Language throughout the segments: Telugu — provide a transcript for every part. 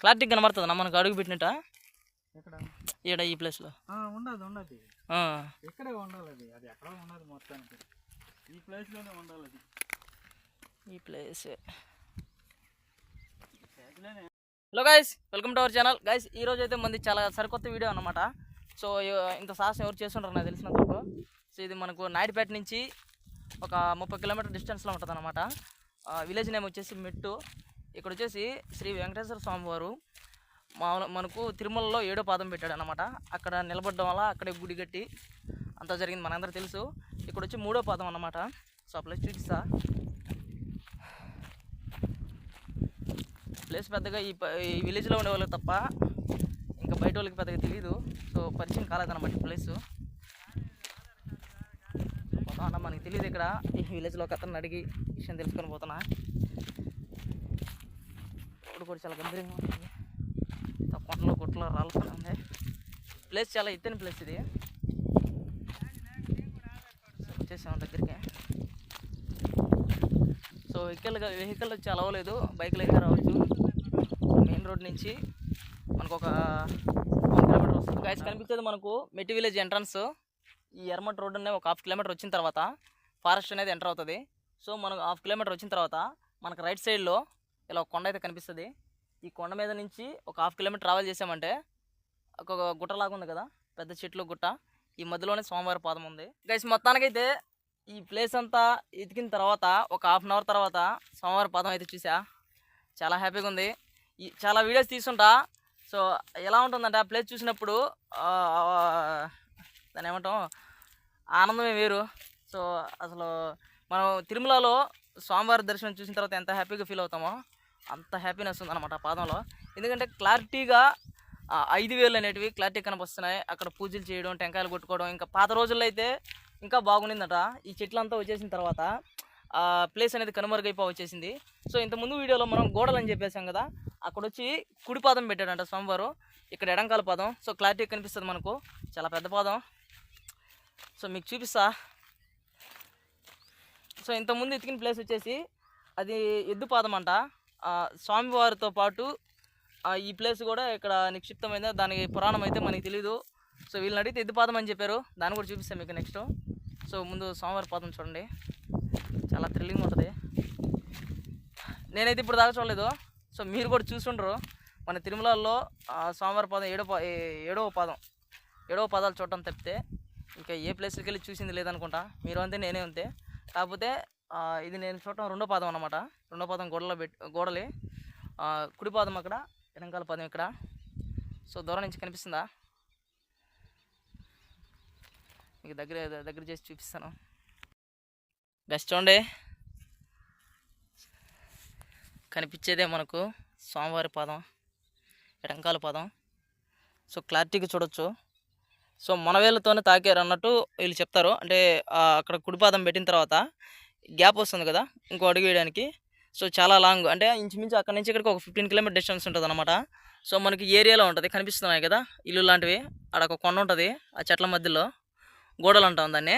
క్లారిటీ కనబడుతుందన్నా మనకు అడుగు పెట్టినట్ట? ఇక్కడ ఈ ప్లేస్లో. ఉండదు ఉండదు. ఇక్కడే ఉండాలి అది. ఎక్కడ ఉండదు మొత్తానికి. ఈ ప్లేస్లోనే ఉండాలి ఈ place. Hello guys welcome to our channel. Guys ఈ రోజు అయితే మంది చాలా సరికొత్త వీడియో అన్నమాట. సో ఇంత సాహసం ఎవరు చేస్తుంటారు నాకు తెలిసినంత వరకు సో ఇది మనకు నాయుడుపేట నుంచి ఒక ముప్పై కిలోమీటర్ డిస్టెన్స్లో ఉంటుంది అనమాట విలేజ్ నేమ్ వచ్చేసి మెట్టు. ఇక్కడ వచ్చేసి శ్రీ వెంకటేశ్వర స్వామి వారు మామూలు మనకు తిరుమలలో ఏడో పాదం పెట్టాడు అనమాట అక్కడ నిలబడడం వల్ల అక్కడే గుడి కట్టి అంతా జరిగింది మనందరూ తెలుసు. ఇక్కడ వచ్చి మూడో పాదం అన్నమాట. సో ఆ ప్లేస్ చూపిస్తా. ప్లేస్ పెద్దగా ఈ ప- ఈ విలేజ్లో ఉండే వాళ్ళకి తప్ప ఇంకా బయట వాళ్ళకి పెద్దగా తెలియదు సో పరిచయం కాలేదన్నమాట ఈ ప్లేస్. అన్న మనకి తెలియదు ఇక్కడ. ఈ విలేజ్లో ఒక అతను అడిగి విషయం తెలుసుకొని పోతున్నా. అప్పుడు కూడా చాలా గంభీరంగా ఉంటుంది. కొండలు గుట్టలు రాళ్ళతో ఉంది ప్లేస్ చాలా ఎత్తైన ప్లేస్ ఇది. సో వచ్చేసాం దగ్గరికి. సో వెహికల్ వెహికల్ వచ్చి అలవలేదు బైక్లు అయితే రావచ్చు. మెయిన్ రోడ్ నుంచి మనకు ఒక వన్ కిలోమీటర్ వస్తుంది. గైస్ కనిపించేది మనకు మెట్టి విలేజ్ ఎంట్రన్స్ ఈ ఎర్మట్ రోడ్ అనేది ఒక హాఫ్ కిలోమీటర్ వచ్చిన తర్వాత ఫారెస్ట్ అనేది ఎంటర్ అవుతుంది. సో మనకు హాఫ్ కిలోమీటర్ వచ్చిన తర్వాత మనకు రైట్ సైడ్లో ఇలా ఒక కొండ అయితే కనిపిస్తుంది. ఈ కొండ మీద నుంచి ఒక హాఫ్ కిలోమీటర్ ట్రావెల్ చేసామంటే ఒక గుట్టలాగా ఉంది కదా పెద్ద చెట్లు గుట్ట. ఈ మధ్యలోనే సోమవారి పాదం ఉంది. గైస్ మొత్తానికైతే ఈ ప్లేస్ అంతా ఎతికిన తర్వాత ఒక హాఫ్ అన్ అవర్ తర్వాత సోమవారి పాదం అయితే చూసా. చాలా హ్యాపీగా ఉంది. ఈ చాలా వీడియోస్ తీసుంటా. సో ఎలా ఉంటుందంటే ఆ ప్లేస్ చూసినప్పుడు దాని దాన్ని ఏమంటాం? ఆనందమే వేరు. సో అసలు మనం తిరుమలలో స్వామివారి దర్శనం చూసిన తర్వాత ఎంత హ్యాపీగా ఫీల్ అవుతామో. అంత హ్యాపీనెస్ ఉందన్నమాట ఆ పాదంలో. ఎందుకంటే క్లారిటీగా ఐదు వేలు అనేటివి క్లారిటీ కనిపిస్తున్నాయి. అక్కడ పూజలు చేయడం టెంకాయలు కొట్టుకోవడం ఇంకా పాత రోజుల్లో అయితే ఇంకా బాగుండిందట. ఈ చెట్లంతా వచ్చేసిన తర్వాత ప్లేస్ అనేది కనుమరుగైపో వచ్చేసింది. సో ఇంతకుముందు వీడియోలో మనం గోడలు అని చెప్పేసాం కదా అక్కడ వచ్చి కుడి పాదం పెట్టాడంట స్వామివారు. ఇక్కడ ఎడంకాల పాదం. సో క్లారిటీ కనిపిస్తుంది మనకు. చాలా పెద్ద పాదం. సో మీకు చూపిస్తా. సో ఇంతకుముందు ఎతికిన ప్లేస్ వచ్చేసి అది ఎద్దు పాదం అంట. స్వామివారితో పాటు ఈ ప్లేస్ కూడా ఇక్కడ నిక్షిప్తమైన దానికి పురాణం అయితే మనకి తెలీదు. సో వీళ్ళని అడిగితే ఎద్దుపాదం అని చెప్పారు. దాన్ని కూడా చూపిస్తాను మీకు నెక్స్ట్ సో ముందు స్వామివారి పాదం చూడండి. చాలా థ్రిల్లింగ్ ఉంటుంది. నేనైతే ఇప్పుడు దాకా చూడలేదు. సో మీరు కూడా చూసుండ్రు. మన తిరుమలలో స్వామివారి పాదం ఏడో ఏడవ పాదం. ఏడవ పాదాలు చూడటం తప్పితే ఇంకా ఏ ప్లేస్కి వెళ్ళి చూసింది లేదనుకుంటా. మీరు అంతే నేనే అంతే. కాకపోతే ఇది నేను చూడటం రెండో పాదం అనమాట రెండో పాదం గోడలో పెట్టి గోడలే. కుడి పాదం అక్కడ వెనకాల పాదం ఇక్కడ. సో దూరం నుంచి కనిపిస్తుందా? మీకు దగ్గర దగ్గర చేసి చూపిస్తాను. గస్ట్ చూడండి. కనిపించేదే మనకు స్వామివారి పాదం ఎడంకాల పాదం. సో క్లారిటీగా చూడొచ్చు. సో మన వేళ్ళతోనే తాకారు అన్నట్టు వీళ్ళు చెప్తారు. అంటే అక్కడ కుడిపాదం పెట్టిన తర్వాత గ్యాప్ వస్తుంది కదా ఇంకో అడుగు వేయడానికి. సో చాలా లాంగ్. అంటే ఇంచుమించు అక్కడ నుంచి ఇక్కడికి ఒక ఫిఫ్టీన్ కిలోమీటర్ డిస్టెన్స్ ఉంటుంది అనమాట సో మనకి ఏరియాలో ఉంటుంది కనిపిస్తున్నాయి కదా ఇల్లు లాంటివి. ఆడ ఒక కొండ ఉంటుంది ఆ చెట్ల మధ్యలో. గోడలు అంటాం దాన్ని.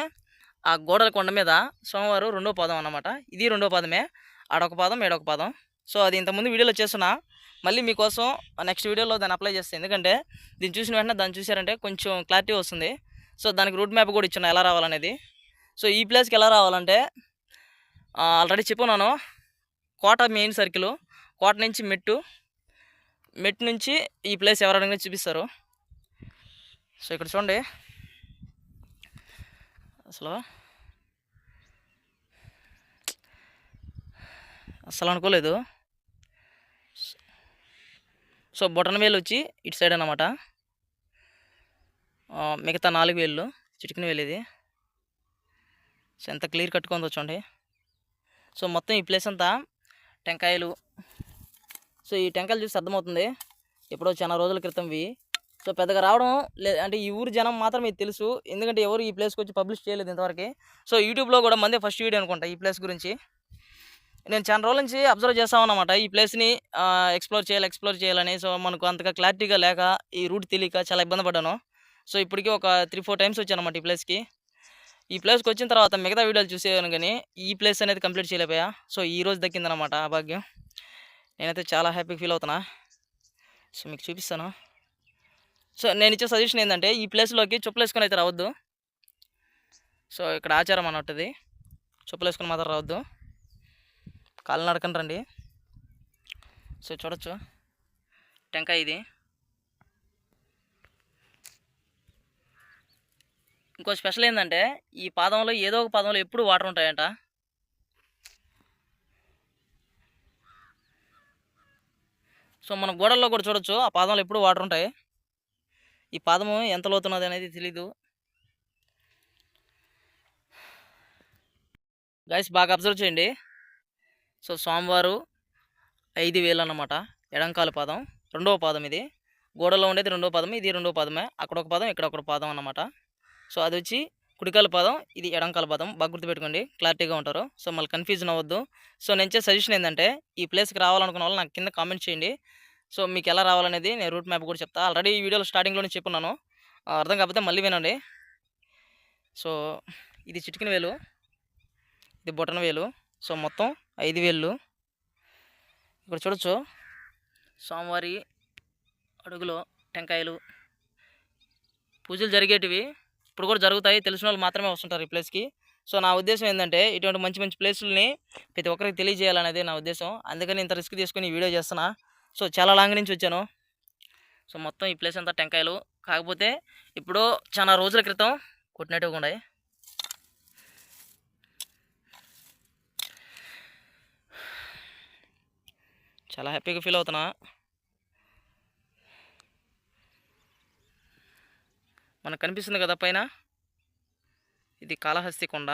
ఆ గోడల కొండ మీద సోమవారం రెండో పాదం అన్నమాట. ఇది రెండో పాదమే. ఆడొక పాదం ఏడొక పాదం. సో అది ఇంతకుముందు వీడియోలో చేస్తున్నా. మళ్ళీ మీకోసం నెక్స్ట్ వీడియోలో దాన్ని అప్లై చేస్తాను ఎందుకంటే దీన్ని చూసిన వెంటనే దాన్ని చూసారంటే కొంచెం క్లారిటీ వస్తుంది. సో దానికి రూట్ మ్యాప్ కూడా ఇచ్చిన ఎలా రావాలనేది. సో ఈ ప్లేస్కి ఎలా రావాలంటే ఆల్రెడీ చెప్పున్నాను కోట మెయిన్ సర్కిల్ కోట నుంచి మెట్టు మెట్టు నుంచి ఈ ప్లేస్ ఎవరైనా చూపిస్తారు. సో ఇక్కడ చూడండి. అసలు అసలు అనుకోలేదు. సో బొటన వేలు వచ్చి ఇటు సైడ్ అనమాట మిగతా నాలుగు వేళ్ళు చిటికిన వేలు ఇది. సో ఎంత క్లియర్ కట్టుకుందో చూడండి. సో మొత్తం ఈ ప్లేస్ అంతా టెంకాయలు. సో ఈ టెంకాయలు చూసి అర్థమవుతుంది. ఎప్పుడో చాలా రోజుల క్రితంవి సో పెద్దగా రావడం లే అంటే ఈ ఊరు జనం మాత్రం మీకు తెలుసు. ఎందుకంటే ఎవరు ఈ ప్లేస్కి వచ్చి పబ్లిష్ చేయలేదు ఇంతవరకు. సో యూట్యూబ్లో కూడా మందే ఫస్ట్ వీడియో అనుకుంటా ఈ ప్లేస్ గురించి. నేను చాలా రోజుల నుంచి అబ్జర్వ్ చేస్తామన్నమాట ఈ ప్లేస్ని ఎక్స్ప్లోర్ చేయాలి ఎక్స్ప్లోర్ చేయాలని. సో మనకు అంతగా క్లారిటీగా లేక ఈ రూట్ తెలియక చాలా ఇబ్బంది పడ్డాను. సో ఇప్పటికీ ఒక త్రీ ఫోర్ టైమ్స్ వచ్చానమాట ఈ ప్లేస్కి. ఈ ప్లేస్కి వచ్చిన తర్వాత మిగతా వీడియోలు చూసేవాను కానీ ఈ ప్లేస్ అనేది కంప్లీట్ చేయలేకపోయా. సో ఈ రోజు దక్కిందనమాట ఆ భాగ్యం. నేనైతే చాలా హ్యాపీ ఫీల్ అవుతున్నా. సో మీకు చూపిస్తాను. సో నేను ఇచ్చే సజెషన్ ఏంటంటే ఈ ప్లేస్లోకి చెప్పులు వేసుకొని అయితే రావద్దు. సో ఇక్కడ ఆచారం అన్నట్టుది. చెప్పులు వేసుకొని మాత్రం రావద్దు. కాళ్ళు నడకండి రండి. సో చూడొచ్చు. టెంకాయ ఇది. ఇంకో స్పెషల్ ఏంటంటే ఈ పాదంలో ఏదో ఒక పాదంలో ఎప్పుడు వాటర్ ఉంటాయంట? సో మన గోడల్లో కూడా చూడొచ్చు ఆ పాదంలో ఎప్పుడు వాటర్ ఉంటాయి. ఈ పాదము ఎంత లోతున్నది అనేది తెలీదు. గైస్ బాగా అబ్జర్వ్ చేయండి. సో సోమవారు ఐదు వేలు అన్నమాట. ఎడంకాల పాదం. రెండవ పాదం ఇది. గోడలో ఉండేది రెండవ పాదం ఇది రెండవ పాదమే. అక్కడ ఒక పాదం ఇక్కడ ఒక పాదం అన్నమాట. సో అది వచ్చి కుడికాల పాదం ఇది ఎడంకాల పాదం. బాగా గుర్తుపెట్టుకోండి. క్లారిటీగా ఉంటారు. సో మళ్ళీ కన్ఫ్యూజన్ అవ్వద్దు. సో నేను ఇచ్చే సజెషన్ ఏంటంటే ఈ ప్లేస్కి రావాలనుకున్న వాళ్ళు నాకు కింద కామెంట్ చేయండి. సో మీకు ఎలా రావాలనేది నేను రూట్ మ్యాప్ కూడా చెప్తా. ఆల్రెడీ ఈ వీడియోలో స్టార్టింగ్లోనే చెప్పున్నాను. అర్థం కాకపోతే మళ్ళీ వినండి. సో ఇది చిటికిన వేలు. ఇది బొటన వేలు. సో మొత్తం ఐదు వేలు ఇక్కడ చూడొచ్చు. సోమవారి అడుగులో టెంకాయలు. పూజలు జరిగేటివి. ఇప్పుడు కూడా జరుగుతాయి. తెలిసిన వాళ్ళు మాత్రమే వస్తుంటారు ఈ ప్లేస్కి సో నా ఉద్దేశం ఏంటంటే ఇటువంటి మంచి మంచి ప్లేసుల్ని ప్రతి ఒక్కరికి తెలియజేయాలనేది నా ఉద్దేశం. అందుకని ఇంత రిస్క్ తీసుకుని ఈ వీడియో చేస్తున్నా. సో చాలా లాంగ్ నుంచి వచ్చాను. సో మొత్తం ఈ ప్లేస్ అంతా టెంకాయలు. కాకపోతే ఇప్పుడు చాలా రోజుల క్రితం కొట్టినట్టుగా ఉన్నాయి. చాలా హ్యాపీగా ఫీల్ అవుతున్నా. మనకు కనిపిస్తుంది కదా పైన? ఇది కాళహస్తి కొండ.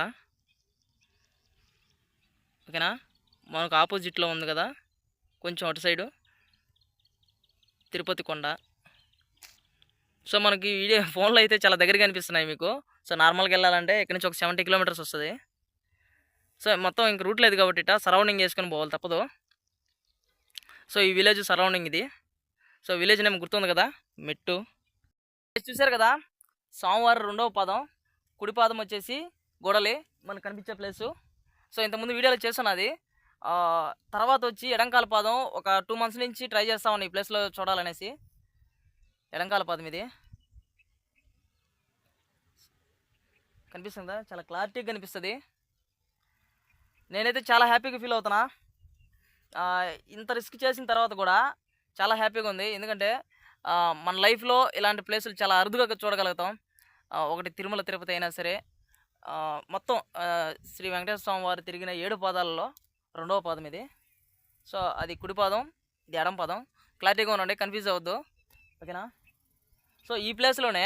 ఓకేనా? మనకు ఆపోజిట్లో ఉంది కదా? కొంచెం అటు సైడు. తిరుపతి కొండ. సో మనకి వీడియో ఫోన్లో అయితే చాలా దగ్గరగా అనిపిస్తున్నాయి మీకు. సో నార్మల్గా వెళ్ళాలంటే ఇక్కడ నుంచి ఒక సెవెంటీ కిలోమీటర్స్ వస్తుంది. సో మొత్తం ఇంక రూట్ లేదు కాబట్టి ఇట సరౌండింగ్ చేసుకొని పోవాలి తప్పదు. సో ఈ విలేజ్ సరౌండింగ్ ఇది. సో విలేజ్ నేమ్ గుర్తుంది కదా? మెట్టు. చూశారు కదా? సోమవారం రెండవ పాదం కుడి పాదం వచ్చేసి గొడలి మనకు కనిపించే ప్లేసు. సో ఇంతకుముందు వీడియోలో చేస్తున్నది తర్వాత వచ్చి ఎడంకాల పాదం ఒక టూ మంత్స్ నుంచి ట్రై చేస్తా ఈ ప్లేస్లో చూడాలనేసి. ఎడంకాల పాదం ఇది. కనిపిస్తుందా? చాలా క్లారిటీగా కనిపిస్తుంది. నేనైతే చాలా హ్యాపీగా ఫీల్ అవుతున్నా. ఇంత రిస్క్ చేసిన తర్వాత కూడా చాలా హ్యాపీగా ఉంది. ఎందుకంటే మన లైఫ్లో ఇలాంటి ప్లేసులు చాలా అరుదుగా చూడగలుగుతాం. ఒకటి తిరుమల తిరుపతి అయినా సరే మొత్తం శ్రీ వెంకటేశ్వర స్వామి వారు తిరిగిన ఏడు పాదాలలో రెండవ పాదం ఇది. సో అది కుడి పాదం ఇది ఎడం పాదం. క్లారిటీగా ఉండండి కన్ఫ్యూజ్ అవ్వద్దు. ఓకేనా? సో ఈ ప్లేస్లోనే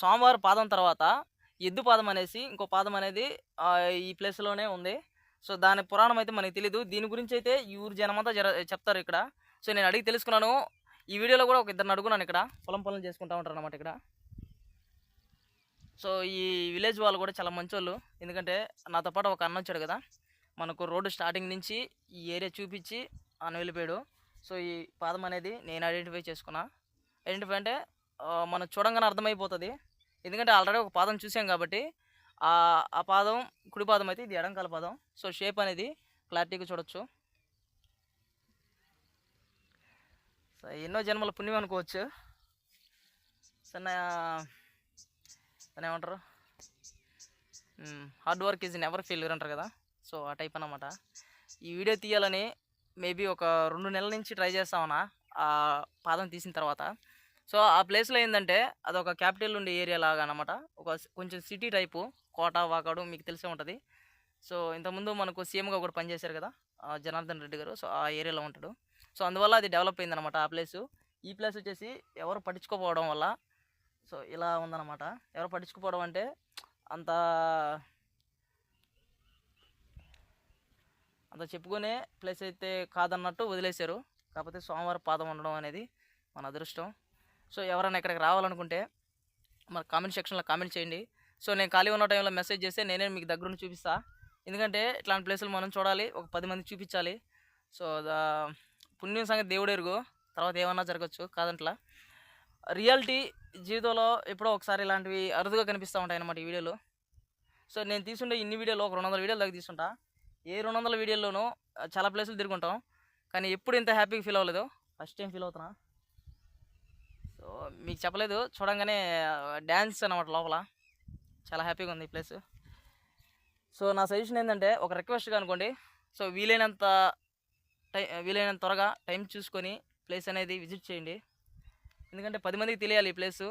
స్వామివారి పాదం తర్వాత ఎద్దు పాదం అనేసి ఇంకో పాదం అనేది ఈ ప్లేస్లోనే ఉంది. సో దాని పురాణం అయితే మనకి తెలీదు. దీని గురించి అయితే ఈ ఊరు జనమంతా జర చెప్తారు ఇక్కడ. సో నేను అడిగి తెలుసుకున్నాను. ఈ వీడియోలో కూడా ఒక ఇద్దరిని అడుగున్నాను ఇక్కడ. పొలం పొలం చేసుకుంటా ఉంటారు అన్నమాట ఇక్కడ. సో ఈ విలేజ్ వాళ్ళు కూడా చాలా మంచోళ్ళు. ఎందుకంటే నాతో పాటు ఒక అన్న వచ్చాడు కదా మనకు రోడ్డు స్టార్టింగ్ నుంచి ఈ ఏరియా చూపించి అన్న వెళ్ళిపోయాడు. సో ఈ పాదం అనేది నేను ఐడెంటిఫై చేసుకున్నా. ఐడెంటిఫై అంటే మనం చూడంగానే అర్థమైపోతుంది. ఎందుకంటే ఆల్రెడీ ఒక పాదం చూసాం కాబట్టి ఆ ఆ పాదం కుడి పాదం అయితే ఇది ఎడంకాల పాదం. సో షేప్ అనేది క్లారిటీగా చూడొచ్చు. సో ఎన్నో జన్మల పుణ్యం అనుకోవచ్చు. సో నా దాని ఏమంటారు? Hard work is never failure అంటారు కదా? సో ఆ టైప్ అనమాట ఈ వీడియో తీయాలని మేబీ ఒక రెండు నెలల నుంచి ట్రై చేస్తామన్నా ఆ పాదం తీసిన తర్వాత. సో ఆ ప్లేస్లో ఏంటంటే అదొక క్యాపిటల్ ఉండే ఏరియా లాగా అనమాట ఒక కొంచెం సిటీ టైపు కోట వాకాడు మీకు తెలిసే ఉంటుంది. సో ఇంతకుముందు మనకు సీఎంగా ఒకటి పనిచేశారు కదా జనార్దన్ రెడ్డి గారు. సో ఆ ఏరియాలో ఉంటాడు. సో అందువల్ల అది డెవలప్ అయిందనమాట ఆ ప్లేసు ఈ ప్లేస్ వచ్చేసి ఎవరు పట్టించుకోపోవడం వల్ల సో ఇలా ఉందన్నమాట. ఎవరు పట్టించుకోపోవడం అంటే అంత అంత చెప్పుకునే ప్లేస్ అయితే కాదన్నట్టు వదిలేశారు. కాకపోతే సోమవారం పాదం ఉండడం అనేది మన అదృష్టం. సో ఎవరైనా ఇక్కడికి రావాలనుకుంటే మన కామెంట్ సెక్షన్లో కామెంట్ చేయండి. సో నేను ఖాళీ ఉన్న టైంలో మెసేజ్ చేస్తే నేనే మీకు దగ్గరుండి చూపిస్తా. ఎందుకంటే ఇట్లాంటి ప్లేసులు మనం చూడాలి ఒక పది మంది చూపించాలి. సో పుణ్యం సంగతి దేవుడు ఎరుగు తర్వాత ఏమన్నా జరగచ్చు కాదంట్లా. రియాలిటీ జీవితంలో ఎప్పుడో ఒకసారి ఇలాంటివి అరుదుగా కనిపిస్తూ ఉంటాయి అన్నమాట ఈ వీడియోలు. సో నేను తీసుండే ఇన్ని వీడియోలో ఒక రెండు వందల వీడియోల దాకా తీసుకుంటా ఏ రెండు వందల వీడియోల్లోనూ చాలా ప్లేసులు తిరుగుంటాం. కానీ ఎప్పుడు ఇంత హ్యాపీగా ఫీల్ అవ్వలేదు. ఫస్ట్ టైం ఫీల్ అవుతున్నా. సో మీకు చెప్పలేదు. చూడంగానే డ్యాన్స్ అనమాట లోపల. చాలా హ్యాపీగా ఉంది ఈ ప్లేస్ సో నా సజెషన్ ఏంటంటే ఒక రిక్వెస్ట్గా అనుకోండి. సో వీలైనంత టై వీలైనంత త్వరగా టైం చూసుకొని ప్లేస్ అనేది విజిట్ చేయండి. ఎందుకంటే పది మందికి తెలియాలి ఈ ప్లేసు.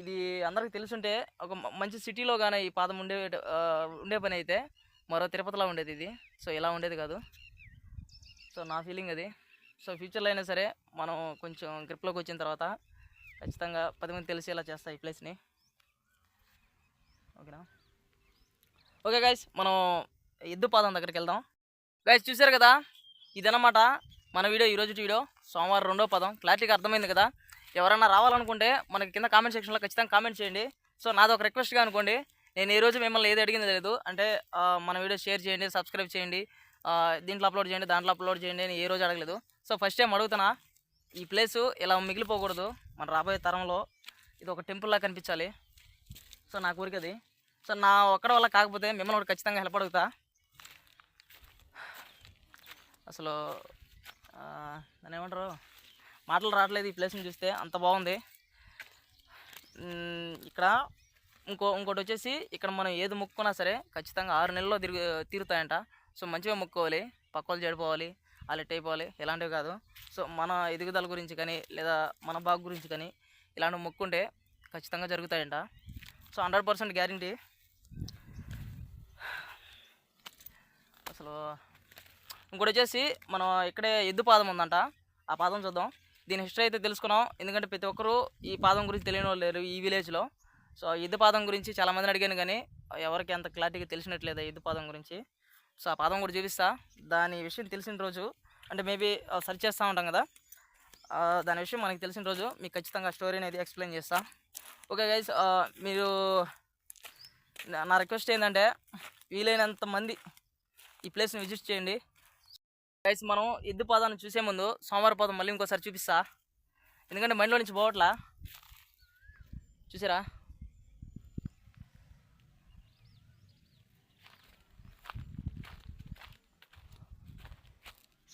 ఇది అందరికి తెలుసుంటే ఒక మంచి సిటీలో కానీ ఈ పాదం ఉండే ఉండే పని అయితే మరో తిరుపతిలో ఉండేది ఇది. సో ఇలా ఉండేది కాదు. సో నా ఫీలింగ్ అది. సో ఫ్యూచర్లో అయినా సరే మనం కొంచెం గ్రిప్లోకి వచ్చిన తర్వాత ఖచ్చితంగా పది మంది తెలిసేలా చేస్తా ఈ ప్లేస్ని. ఓకేనా? ఓకే గైస్ మనం ఎద్దు పాదం దగ్గరికి వెళ్దాం. గైస్ చూసారు కదా? ఇదనమాట మన వీడియో ఈరోజు వీడియో సోమవారం రెండో పదం. క్లారిటీగా అర్థమైంది కదా? ఎవరైనా రావాలనుకుంటే మనకి కింద కామెంట్ సెక్షన్లో ఖచ్చితంగా కామెంట్ చేయండి. సో నాది ఒక రిక్వెస్ట్గా అనుకోండి. నేను ఈ రోజు మిమ్మల్ని ఏది అడిగింది లేదు అంటే మన వీడియో షేర్ చేయండి సబ్స్క్రైబ్ చేయండి దీంట్లో అప్లోడ్ చేయండి దాంట్లో అప్లోడ్ చేయండి నేను ఏ రోజు అడగలేదు. సో ఫస్ట్ టైం అడుగుతున్నా ఈ ప్లేసు ఇలా మిగిలిపోకూడదు. మన రాబోయే తరంలో ఇది ఒక టెంపుల్లా కనిపించాలి. సో నా కోరిక అది. సో నా ఒక్కడ వల్ల కాకపోతే మిమ్మల్ని ఖచ్చితంగా హెల్ప్ అడుగుతా. అసలు ఆ, ఏమంటారు? మాటలు రావట్లేదు ఈ ప్లేస్ని చూస్తే అంత బాగుంది. ఇక్కడ ఇంకో ఇంకోటి వచ్చేసి ఇక్కడ మనం ఏది మొక్కున్నా సరే ఖచ్చితంగా ఆరు నెలల్లో తిరుగు తీరుతాయంట. సో మంచిగా మొక్కుకోవాలి. పక్కలు చెడిపోవాలి అలెట్ అయిపోవాలి ఇలాంటివి కాదు. సో మన ఎదుగుదల గురించి కానీ లేదా మన బాగు గురించి కానీ ఇలాంటివి మొక్కుంటే ఖచ్చితంగా జరుగుతాయంట. So hundred percent guarantee. అసలు ఇంకోటి వచ్చేసి మనం ఇక్కడే ఎద్దు పాదం ఉందంట. ఆ పాదం చూద్దాం. దీని హిస్టరీ అయితే తెలుసుకున్నాం. ఎందుకంటే ప్రతి ఒక్కరూ ఈ పాదం గురించి తెలియని వాళ్ళు లేరు ఈ విలేజ్లో సో ఎద్దు పాదం గురించి చాలామందిని అడిగాను కానీ ఎవరికి అంత క్లారిటీగా తెలిసినట్లేదు ఎద్దు పాదం గురించి. సో ఆ పాదం కూడా చూపిస్తా. దాని విషయం తెలిసిన రోజు అంటే మేబీ సెర్చ్ చేస్తూ ఉంటాం కదా. దాని విషయం మనకి తెలిసిన రోజు మీకు ఖచ్చితంగా స్టోరీ అనేది ఎక్స్ప్లెయిన్ చేస్తా. ఓకే గైస్ మీరు నా రిక్వెస్ట్ ఏంటంటే వీలైనంత మంది ఈ ప్లేస్ని విజిట్ చేయండి. గైస్ మనం ఎద్దు పాదాన్ని చూసే ముందు సోమవారం పాదం మళ్ళీ ఇంకోసారి చూపిస్తా. ఎందుకంటే మైండ్లో నుంచి పోవట్లా? చూసారా?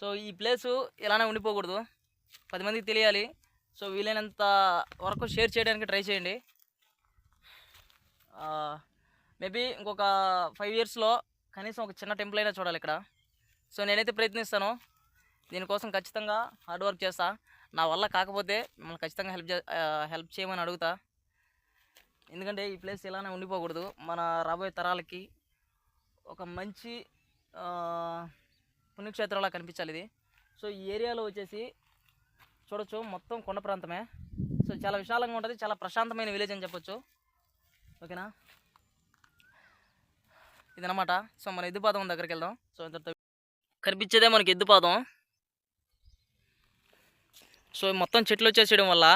సో ఈ ప్లేసు ఇలానే ఉండిపోకూడదు. పది మందికి తెలియాలి. సో వీలైనంత వరకు షేర్ చేయడానికి ట్రై చేయండి. మేబీ ఇంకొక ఫైవ్ ఇయర్స్లో కనీసం ఒక చిన్న టెంపుల్ అయినా చూడాలి ఇక్కడ. సో నేనైతే ప్రయత్నిస్తాను. దీనికోసం ఖచ్చితంగా హార్డ్ వర్క్ చేస్తా. నా వల్ల కాకపోతే మిమ్మల్ని ఖచ్చితంగా హెల్ప్ చే హెల్ప్ చేయమని అడుగుతా. ఎందుకంటే ఈ ప్లేస్ ఇలానే ఉండిపోకూడదు. మన రాబోయే తరాలకి ఒక మంచి పుణ్యక్షేత్రంలా కనిపించాలి ఇది. సో ఈ ఏరియాలో వచ్చేసి చూడొచ్చు మొత్తం కొండ ప్రాంతమే. సో చాలా విశాలంగా ఉంటుంది చాలా ప్రశాంతమైన విలేజ్ అని చెప్పొచ్చు. ఓకేనా? ఇదనమాట సో మన ఎద్దుపాదం దగ్గరికి వెళ్దాం. సో ఇంత కనిపించేదే మనకి ఎద్దుపాదం సో మొత్తం చెట్లు వచ్చేసేయడం వల్ల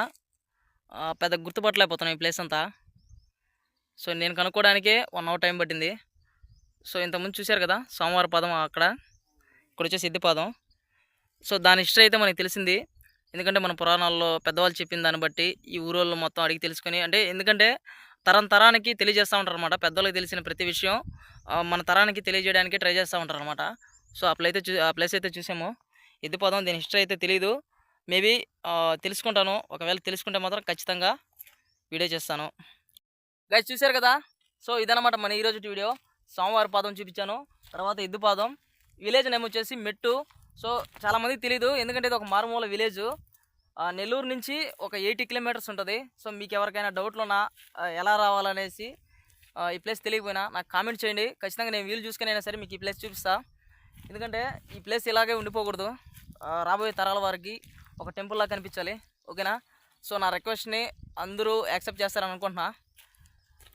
పెద్ద గుర్తుపట్టలేకపోతున్నాం ఈ ప్లేస్ అంతా. సో నేను కనుక్కోవడానికే వన్ అవర్ టైం పట్టింది. సో ఇంతకుముందు చూశారు కదా సోమవార పాదం అక్కడ. ఇక్కడ వచ్చేసి ఎద్దుపాదం సో దాని హిస్టరీ అయితే మనకి తెలిసింది. ఎందుకంటే మన పురాణాల్లో పెద్దవాళ్ళు చెప్పిన దాన్ని బట్టి ఈ ఊరోళ్ళు మొత్తం అడిగి తెలుసుకొని అంటే ఎందుకంటే తరం తరానికి తెలియజేస్తూ ఉంటారు అనమాట పెద్దవాళ్ళకి తెలిసిన ప్రతి విషయం మన తరానికి తెలియజేయడానికి ట్రై చేస్తూ ఉంటారు అనమాట సో ఆ ప్లేస్ అయితే చూ ఆ ప్లేస్ అయితే చూసాము. ఎద్దుపాదం దీని హిస్టరీ అయితే తెలియదు మేబీ తెలుసుకుంటాను. ఒకవేళ తెలుసుకుంటే మాత్రం ఖచ్చితంగా వీడియో చేస్తాను. గైస్ చూశారు కదా? సో ఇదనమాట మన ఈరోజు వీడియో. సోమవారం పాదం చూపించాను. తర్వాత ఎద్దు పాదం. విలేజ్ నేమ్ వచ్చేసి మెట్టు. సో చాలామందికి తెలియదు ఎందుకంటే ఇది ఒక మారుమూల విలేజ్. నెల్లూరు నుంచి ఒక ఎయిటీ కిలోమీటర్స్ ఉంటుంది. సో మీకు ఎవరికైనా డౌట్లు ఉన్నా ఎలా రావాలనేసి ఈ ప్లేస్ తెలియకపోయినా నాకు కామెంట్ చేయండి. ఖచ్చితంగా నేను వీలు చూసుకుని అయినా సరే మీకు ఈ ప్లేస్ చూపిస్తా. ఎందుకంటే ఈ ప్లేస్ ఇలాగే ఉండిపోకూడదు. రాబోయే తరాల వారికి ఒక టెంపుల్లా కనిపించాలి. ఓకేనా? సో నా రిక్వెస్ట్ని అందరూ యాక్సెప్ట్ చేస్తారని అనుకుంటున్నా.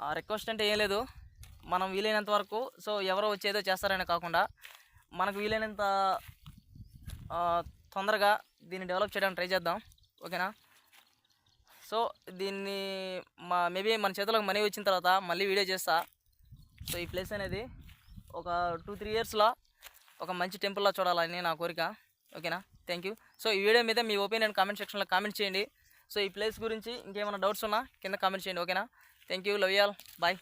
ఆ రిక్వెస్ట్ అంటే ఏం లేదు. మనం వీలైనంత వరకు సో ఎవరో వచ్చేదో చేస్తారని కాకుండా మనకు వీలైనంత తొందరగా దీన్ని డెవలప్ చేయడానికి ట్రై చేద్దాం. ఓకేనా? సో దీన్ని మా మేబీ మన చేతిలోకి మనీ వచ్చిన తర్వాత మళ్ళీ వీడియో చేస్తా. సో ఈ ప్లేస్ అనేది ఒక టూ త్రీ ఇయర్స్లో ఒక మంచి టెంపుల్లో చూడాలని నా కోరిక. ఓకేనా? థ్యాంక్ యూ సో ఈ వీడియో మీద మీ ఒపీనియన్ కామెంట్ సెక్షన్లో కామెంట్ చేయండి. సో ఈ ప్లేస్ గురించి ఇంకేమైనా డౌట్స్ ఉన్నా కింద కామెంట్ చేయండి. ఓకేనా? Thank you love y'all bye